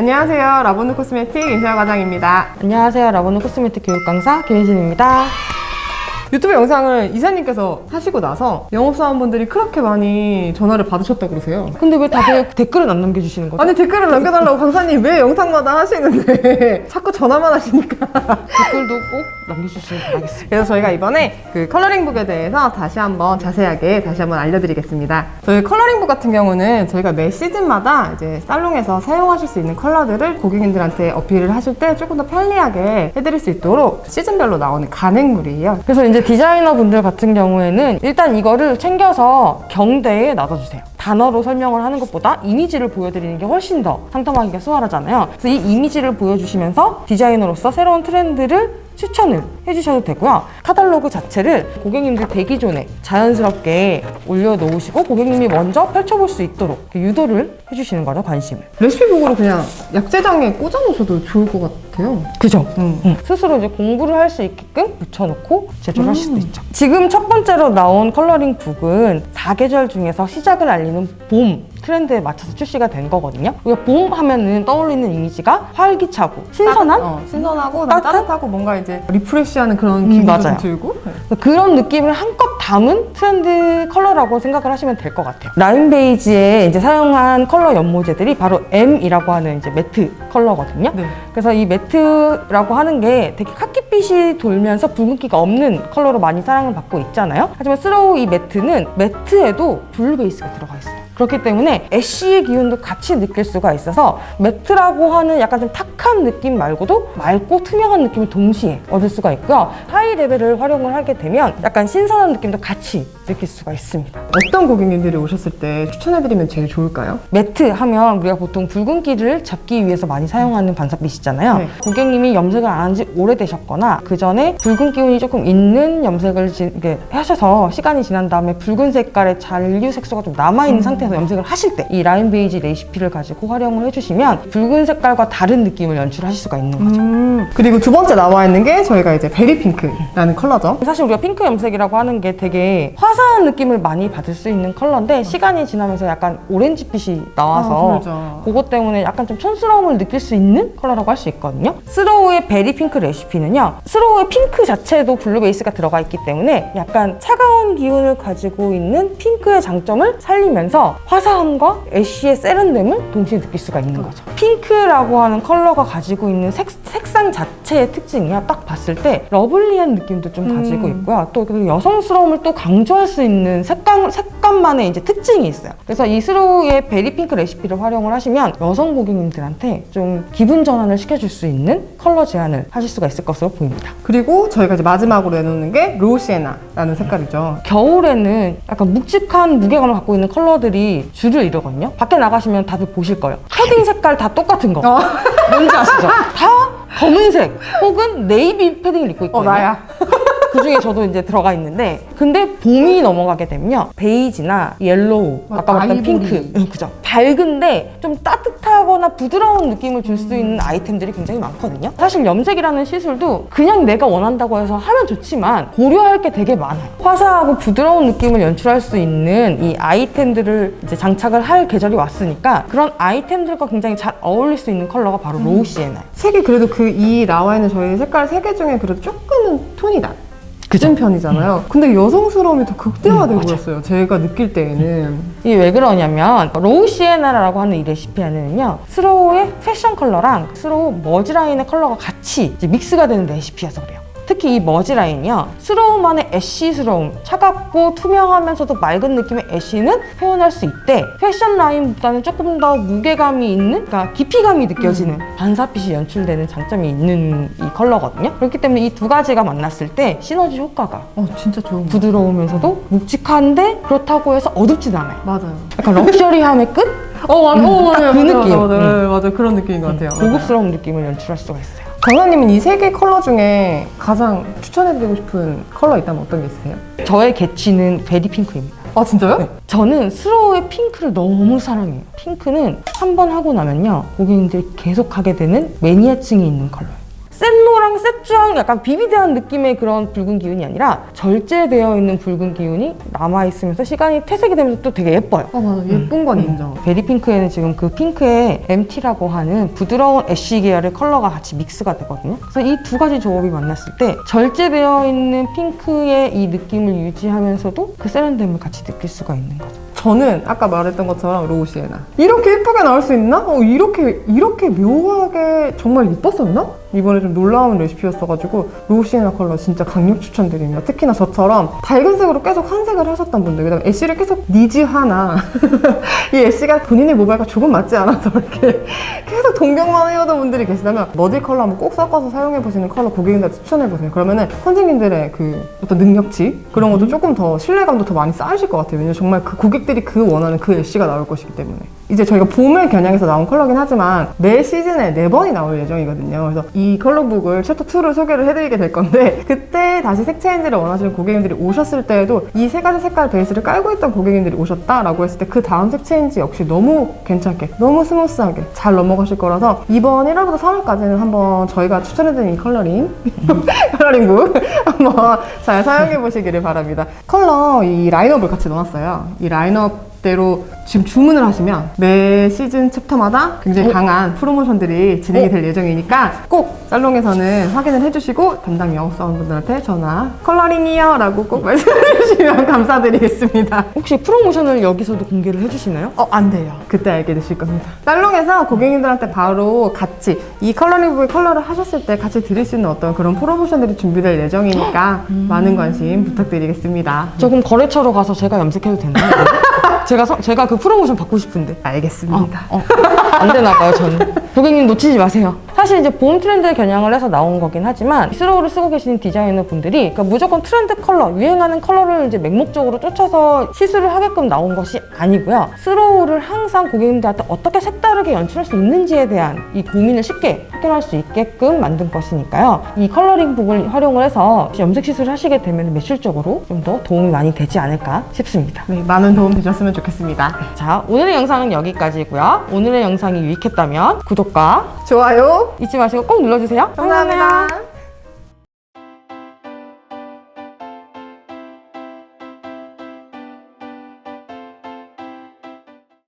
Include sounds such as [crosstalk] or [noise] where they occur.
안녕하세요. 라본드 코스메틱 임시아 과장입니다. 안녕하세요. 라보는 코스메틱 교육 강사 김혜진입니다. 유튜브 영상을 이사님께서 하시고 나서 영업사원분들이 그렇게 많이 전화를 받으셨다 그러세요. 근데 왜 다들 댓글은 안 남겨주시는 거죠? 아니 댓글을 남겨달라고 강사님 왜 영상마다 하시는데 [laughs] 자꾸 전화만 하시니까 댓글도 꼭 남겨주시길 바라겠습니다. 그래서 저희가 이번에 그 컬러링북에 대해서 다시 한번 자세하게 다시 한번 알려드리겠습니다. 저희 컬러링북 같은 경우는 저희가 매 시즌마다 이제 살롱에서 사용하실 수 있는 컬러들을 고객님들한테 어필을 하실 때 조금 더 편리하게 해드릴 수 있도록 시즌별로 나오는 간행물이에요. 그래서 이제 디자이너 분들 같은 경우에는 일단 이거를 챙겨서 경대에 놔둬주세요. 단어로 설명을 하는 것보다 이미지를 보여드리는 게 훨씬 더 상담하기가 수월하잖아요. 그래서 이 이미지를 보여주시면서 디자이너로서 새로운 트렌드를 추천을 해주셔도 되고요. 카탈로그 자체를 고객님들 대기 존에 자연스럽게 올려놓으시고 고객님이 먼저 펼쳐볼 수 있도록 유도를 해주시는 거죠, 관심을. 레시피북으로 그냥 약재장에 꽂아놓으셔도 좋을 것 같아요. 그죠? 음. 응. 스스로 이제 공부를 할 수 있게끔 붙여놓고 제조를 하실 수도 있죠. 지금 첫 번째로 나온 컬러링 북은 사계절 중에서 시작을 알리는 봄 트렌드에 맞춰서 출시가 된 거거든요. 우리가 봄 하면은 떠올리는 이미지가 활기차고 신선한 어, 신선하고 따뜻한? 따뜻하고 뭔가 이제 리프레시하는 그런 음, 기분이 좀 맞아요. 들고 그런 느낌을 한껏 담은 트렌드 컬러라고 생각을 하시면 될 것 같아요. 라인 베이지에 이제 사용한 컬러 연모제들이 바로 M이라고 하는 이제 매트 컬러거든요. 네. 그래서 이 매트라고 하는 게 되게 카키빛이 돌면서 붉은기가 없는 컬러로 많이 사랑을 받고 있잖아요. 하지만 스로우 이 매트는 매트에도 블루 베이스가 들어가 있어요. 그렇기 때문에 애쉬의 기운도 같이 느낄 수가 있어서 매트라고 하는 약간 좀 탁한 느낌 말고도 맑고 투명한 느낌을 동시에 얻을 수가 있고요. 하이 레벨을 활용을 하게 되면 약간 신선한 느낌도 같이 느낄 수가 있습니다. 어떤 고객님들이 오셨을 때 추천해드리면 제일 좋을까요? 매트 하면 우리가 보통 붉은기를 잡기 위해서 많이 사용하는 반사빛이잖아요. 네. 고객님이 염색을 안 한 지 오래되셨거나 그 전에 붉은 기운이 조금 있는 염색을 지- 이렇게 하셔서 시간이 지난 다음에 붉은 색깔의 잔류 색소가 좀 남아있는 상태에서 염색을 하실 때 이 라인 베이지 레시피를 가지고 활용을 해주시면 붉은 색깔과 다른 느낌을 연출하실 수가 있는 거죠. 음, 그리고 두 번째 나와 있는 게 저희가 이제 베리 핑크라는 컬러죠. 사실 우리가 핑크 염색이라고 하는 게 되게 화사한 느낌을 많이 받을 수 있는 컬러인데 시간이 지나면서 약간 오렌지빛이 나와서 아. 그것 때문에 약간 좀 촌스러움을 느낄 수 있는 컬러라고 할 수 있거든요. 스로우의 베리 핑크 레시피는요. 스로우의 핑크 자체에도 블루 베이스가 들어가 있기 때문에 약간 차가운 기운을 가지고 있는 핑크의 장점을 살리면서 화사함과 애쉬의 세련됨을 동시에 느낄 수가 있는 거죠. 핑크라고 하는 컬러가 가지고 있는 색, 색상 자체의 특징이야. 딱 봤을 때 러블리한 느낌도 좀 가지고 음. 있고요. 또 여성스러움을 또 강조할 수 있는 색감, 색감만의 이제 특징이 있어요. 그래서 이 스로우의 베리 핑크 레시피를 활용을 하시면 여성 고객님들한테 좀 기분 전환을 시켜줄 수 있는 컬러 제안을 하실 수가 있을 것으로 보입니다. 그리고 저희가 이제 마지막으로 내놓는 게 로시에나라는 색깔이죠. 겨울에는 약간 묵직한 무게감을 갖고 있는 컬러들이 줄을 이루거든요. 밖에 나가시면 다들 보실 거예요. 패딩 색깔 다 똑같은 거. 어, 뭔지 아시죠? [laughs] 다 검은색 혹은 네이비 패딩을 입고 어 있거든요. 나야. 그 중에 저도 이제 들어가 있는데 근데 봄이 넘어가게 되면요 베이지나 옐로우 막 아까 말했던 아이보리. 핑크. 응, 그죠. 밝은데 좀 따뜻하거나 부드러운 느낌을 줄 수 있는 아이템들이 굉장히 많거든요. 사실 염색이라는 시술도 그냥 내가 원한다고 해서 하면 좋지만 고려할 게 되게 많아요. 화사하고 부드러운 느낌을 연출할 수 있는 이 아이템들을 이제 장착을 할 계절이 왔으니까 그런 아이템들과 굉장히 잘 어울릴 수 있는 컬러가 바로 로우 시에나예요 색이 그래도 그 이 나와 있는 저희 색깔 세 개 중에 그래도 조금은 톤이 낮. 그진 편이잖아요. 근데 여성스러움이 더 극대화돼 음, 맞아. 보였어요. 제가 느낄 때에는. 이게 왜 그러냐면 로우 시에나라고 하는 이 레시피 안에는요 스로우의 패션 컬러랑 스로우 머지 라인의 컬러가 같이 이제 믹스가 되는 레시피여서 그래요 특히 이 머지 라인이요 스로우만의 애쉬스러움 차갑고 투명하면서도 맑은 느낌의 애쉬는 표현할 수 있대 패션 라인보다는 조금 더 무게감이 있는 그러니까 깊이감이 느껴지는 반사빛이 연출되는 장점이 있는 이 컬러거든요 그렇기 때문에 이 두 가지가 만났을 때 시너지 효과가 어 진짜 좋은 거. 부드러우면서도 묵직한데 그렇다고 해서 어둡진 않아요 맞아요. 약간 럭셔리함의 끝? [laughs] 어, 맞아, 어, 맞아요. 그 맞아요, 느낌. 맞아요, 음. 맞아요, 맞아요. 그런 느낌인 것 같아요. 고급스러운 느낌을 연출할 수가 있어요. 강사님은 이 세 개 컬러 중에 가장 추천해드리고 싶은 컬러 있다면 어떤 게 있으세요? 저의 개취는 베리 핑크입니다. 아 진짜요? 네. 저는 스로우의 핑크를 너무 사랑해요. 핑크는 한 번 하고 나면요. 고객님들이 계속 하게 되는 매니아층이 있는 컬러예요. 센 노랑 색주황 약간 비비드한 느낌의 그런 붉은 기운이 아니라 절제되어 있는 붉은 기운이 남아있으면서 시간이 퇴색이 되면서 또 되게 예뻐요. 아 맞아 예쁜 건 인정. 베리핑크에는 지금 그 핑크에 MT라고 하는 부드러운 애쉬 계열의 컬러가 같이 믹스가 되거든요. 그래서 이 두 가지 조합이 만났을 때 절제되어 있는 핑크의 이 느낌을 유지하면서도 그 세련됨을 같이 느낄 수가 있는 거죠. 저는 아까 말했던 것처럼 로우 시에나 이렇게 예쁘게 나올 수 있나? 어, 이렇게 이렇게 묘하게 정말 이뻤었나? 이번에 좀 놀라운 레시피였어가지고 로우 시에나 컬러 진짜 강력 추천드립니다. 특히나 저처럼 밝은 색으로 계속 한색을 하셨던 분들 그 다음에 애쉬를 계속 니즈하나 [laughs] 이 애쉬가 본인의 모발과 조금 맞지 않아서 이렇게 계속 동경만 해오던 분들이 계시다면 머지 컬러 한번 꼭 섞어서 사용해 보시는 컬러 고객님들한테 추천해 보세요. 그러면은 선생님들의 그 어떤 능력치 그런 것도 조금 더 신뢰감도 더 많이 쌓으실 것 같아요. 왜냐면 정말 그 고객 들이 그 원하는 그 애쉬가 나올 것이기 때문에 이제 저희가 봄을 겨냥해서 나온 컬러긴 하지만 매 시즌에 네 번이 나올 예정이거든요. 그래서 이 컬러북을 챕터 2를 소개를 해드리게 될 건데 [laughs] 그때 다시 색 체인지를 원하시는 고객님들이 오셨을 때에도 이 세 가지 색깔 베이스를 깔고 있던 고객님들이 오셨다라고 했을 때 그 다음 색 체인지 역시 너무 괜찮게 너무 스무스하게 잘 넘어가실 거라서 이번 1월부터 3월까지는 한번 저희가 추천해드린 이 컬러링 [laughs] 컬러링북 한번 잘 사용해 보시기를 바랍니다. 컬러 이 라인업을 같이 넣었어요. 이 라인업 대로 지금 주문을 하시면 매 시즌 챕터마다 굉장히 강한 프로모션들이 진행이 될 예정이니까 꼭 살롱에서는 확인을 해주시고 담당 영업사원분들한테 전화 컬러링이요 라고 꼭 말씀해 [laughs] 주시면 감사드리겠습니다. 혹시 프로모션을 여기서도 공개를 해주시나요? 어, 안 돼요. 그때 알게 되실 겁니다. 살롱에서 고객님들한테 바로 같이 이 컬러링북의 컬러를 하셨을 때 같이 드릴 수 있는 어떤 그런 프로모션들이 준비될 예정이니까 많은 관심 부탁드리겠습니다. 저 그럼 거래처로 가서 제가 염색해도 되나요? [laughs] 제가 서- 제가 그 프로모션 받고 싶은데. 알겠습니다. 어, 안 되나 봐요, 저는. [laughs] 고객님 놓치지 마세요. 사실 이제 봄 트렌드 겨냥을 해서 나온 거긴 하지만 스로우를 쓰고 계시는 디자이너 분들이 그러니까 무조건 트렌드 컬러, 유행하는 컬러를 이제 맹목적으로 쫓아서 시술을 하게끔 나온 것이 아니고요. 스로우를 항상 고객님들한테 어떻게 색다르게 연출할 수 있는지에 대한 이 고민을 쉽게 해결할 수 있게끔 만든 것이니까요. 이 컬러링 북을 활용을 해서 염색 시술을 하시게 되면 매출적으로 좀 더 도움이 많이 되지 않을까 싶습니다. 네, 많은 도움 되셨으면 좋겠습니다. 자, 오늘의 영상은 여기까지고요. 오늘의 영상이 유익했다면 구독과 좋아요. 잊지 마시고 꼭 눌러주세요. 감사합니다.